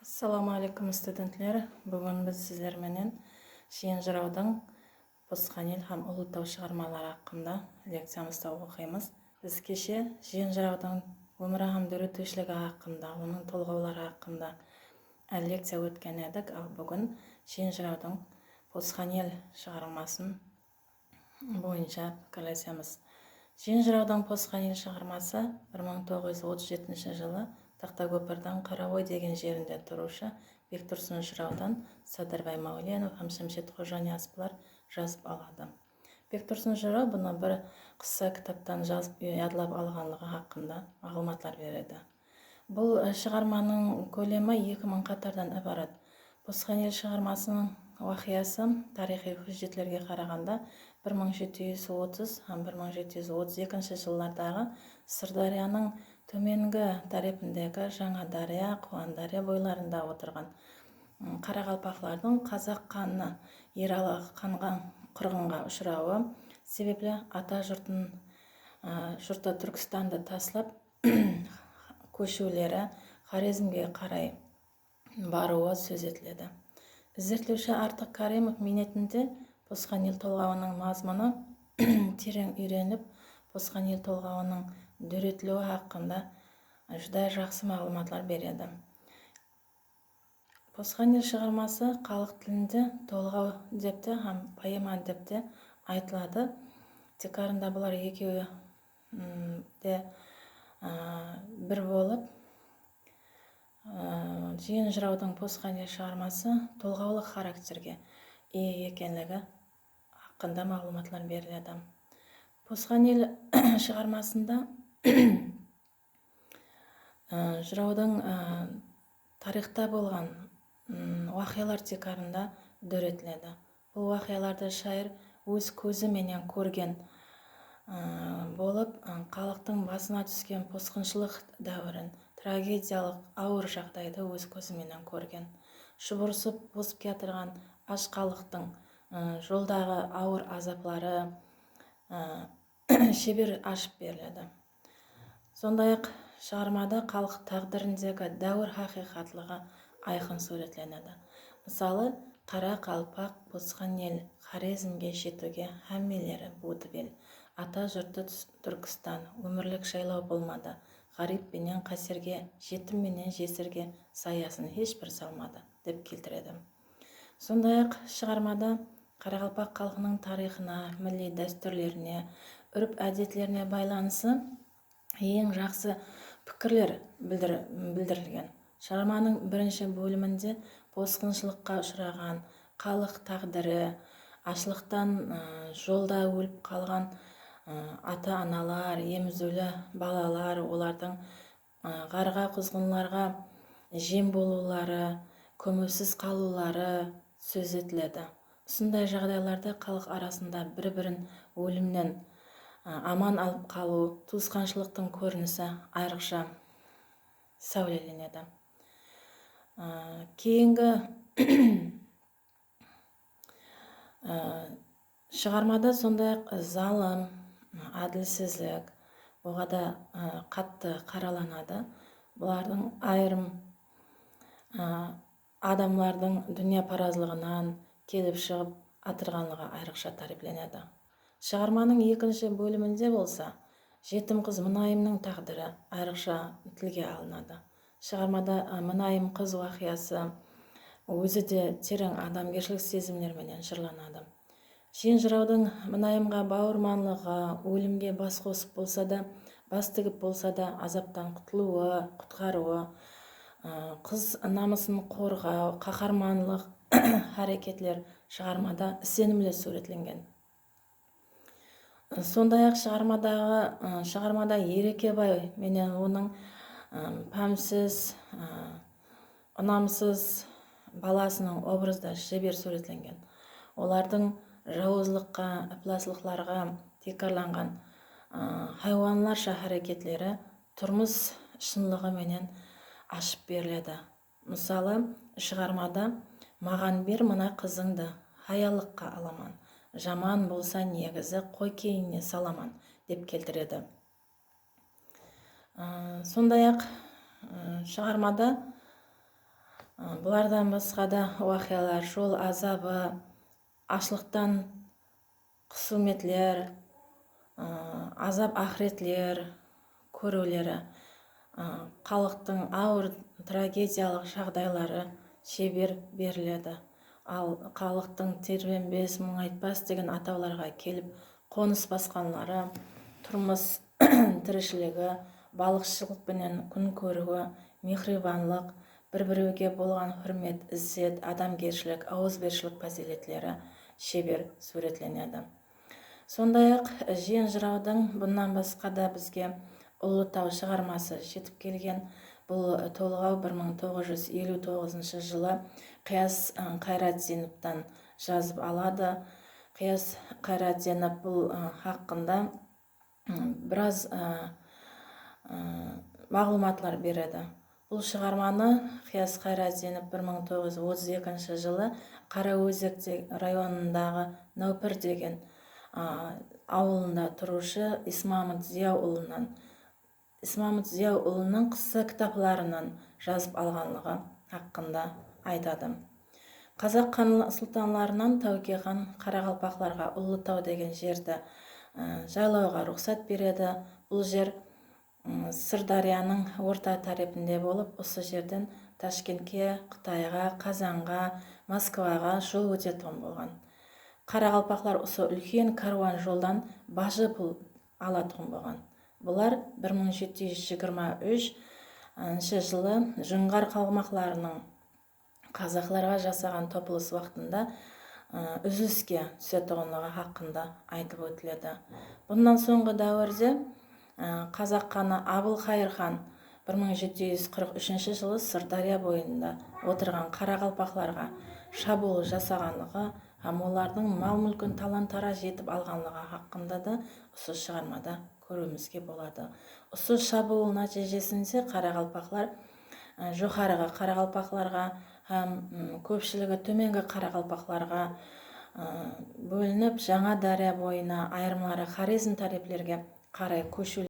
ассалаумағалейкум студентлер. Бүгін біз сіздерменен шен жыраудың посқанел һәм ұлытау шығармалары хақында лекциямызда оқимыз. Біз кеше жен жыраудың өмірі һәм үйретушілігі хақында оның толғаулары хақында лекция өткен едік. Ал бүгін шен жыраудың посқанел шығармасын бойынша пікірлесеміз. Жен жыраудың посқанел шығармасы 1937 жылы тақтакөпірдің қараой деген жерінде тұрушы бектұрсын жыраудан садырбай мәуленов һәм шәмшет қожанияз бұлар жазып алады. Бектұрсын жырау бұны бір қысса кітаптан жазып ядлап алғанлығы хақында мағлұматлар береді. Бұл шығарманың көлемі екі мың қатардан ібарат. Босханел шығармасының уақиясы тарихи хужетлерге қарағанда 1730 һәм 1732 жылдардағы сырдарияның төменгі тарапындегі жаңадария қуандария бойларында отырған. Қарақалпақлардың қазақ ханы ералы ханға қырғынға ұшырауы себеплі ата жұртын жұрты түркістанды таслап көшулері хорезмге қарай баруы сөз етіледі. Зерттеуші артық каримов минетінде босқанел толғауының мазмұны терең үйреніп босқанел толғауының дөретілуі хақында жүдә жақсы мағлұматлар береді. Посханер шығармасы халық тілінде толғау деп те һәм поэма деп те айтылады. Тек арында бұлар екеуі де бір болып жиын жыраудың посханер шығармасы толғаулық характерге ие екенлігі хақында мағлұматлар беріледі. Посханел шығармасында жыраудың тарихта болған уақиялар текарында дөретіледі бұл уақияларды шайыр өз көзіменен көрген болып халықтың басына түскен босқыншылық дәуірін трагедиялық ауыр жағдайды өз көзіменен көрген. Шұбырысып босып келатырған аш халықтың жолдағы ауыр азаплары шебер ашып беріледі. Сондай ақ шығармада халық тағдырындегі дәуір хақиқатлығы айқын суретленеді мысалы қара қалпақ босқан ел хорезмге жетуге һәммелері буытып ел. Ата жұрты түркістан өмірлік жайлау болмады. Ғарип пенен қасерге жетім менен жесірге саясын ешбір салмады деп келтіреді. Сондай ақ шығармада қарақалпақ халқының тарихына милли дәстүрлеріне үріп әдетлеріне байланысы ең жақсы пікірлер білдірілген. Шығарманың бірінші бөлімінде босқыншылыққа ұшыраған халық тағдыры ашлықтан жолда өліп қалған ата аналар емізулі балалар олардың қарға құзғынларға жем болулары көмусіз қалулары сөз етіледі. Осындай жағдайларда халық арасында бір бірін өлімнен аман алып қалу туысқаншылықтың көрінісі айрықша сәулеленеді. Кейінгі шығармада сондай ақ залым әділсіздік оғада қатты қараланады. Бұлардың айырым адамлардың дүниеparazлығынан келіп шығып атырғанлығы айрықша тәріпленеді шығарманың екінші бөлімінде болса жетім қыз мұнайымның тағдыры айрықша тілге алынады. Шығармада мұнайым қыз уақиясы өзі де терең адамгершілік сезімдерменен жырланады жен жыраудың мұнайымға бауырманлығы өлімге бас қосып болса да бас тігіп болса да азаптан құтылуы құтқаруы қыз намысын қорғау қаһарманлық әрекетлер шығармада сенімді суретленген сондай ақ шығармадағы шығармада ерекебай менен оның пәмсіз ұнамсыз баласының образда шебер суретленген олардың жауыздыққа ыпласылықларға текарланған хайуанларша әрекетлері тұрмыс шынлығы менен ашып беріледі. Мысалы шығармада маған бер мына қызыңды хаялыққа аламан жаман болса негізі қой кейініне саламан деп келтіреді. Сондай ақ шығармада бұлардан басқа да уақиялар жол азабы ашлықтан құсуметлер азап ақыретлер көрулері халықтың ауыр трагедиялық жағдайлары шебер беріледі. Ал халықтың тербенбес мұңайтпас деген атауларға келіп қоныс басқанлары тұрмыс тіршілігі балықшылықпенен күн көруі мехрибанлық бір біреуге болған құрмет ізет адамгершілік ауызбіршілік фазилетлері шебер суретленеді сондай ақ жиен жыраудың бұнан басқа да бізге ұлытау шығармасы жетіп келген бұл толғау 1959 жылы қияс қайратзеновтан жазып алады. Қияс қайратзенов бұл хақында біраз мағлұматлар береді. Бұл шығарманы қияс қайратзенов 1932 жылы қараөзек районындағы нәупір деген ауылында тұрушы исмамыт зияұлынан исмамыт зияұлының қысса кітапларынан жазып алғанлығы хақында айтады. Қазақ хан сұлтанларынан тәуке хан қарақалпақларға ұлытау деген жерді жайлауға рұқсат береді. Бұл жер сырдарияның орта тарепінде болып осы жерден ташкентке қытайға қазанға москваға жол өтетін болған. Қарақалпақлар осы үлкен каруан жолдан бажы пұл алатын болған. Бұлар 1723 жылы жоңғар қалмақларының қазақларға жасаған топылыс уақытында үзіліске түсетұғынлығы хақында айтып өтіледі. Бұнан соңғы дәуірде қазақ ханы абылқайыр хан 1743 жылы сырдария бойында отырған қарақалпақларға шабуыл жасағанлығы һәм олардың мал мүлкін талан тараж етіп алғанлығы хақында да осы шығармада көруімізге болады. Осы шабуыл нәтижесінде қарақалпақлар жоғарғы қарақалпақларға һәм көпшілігі төменгі қарақалпақларға бөлініп жаңа дария бойына айырмалары хорезм тареплерге қарай көшу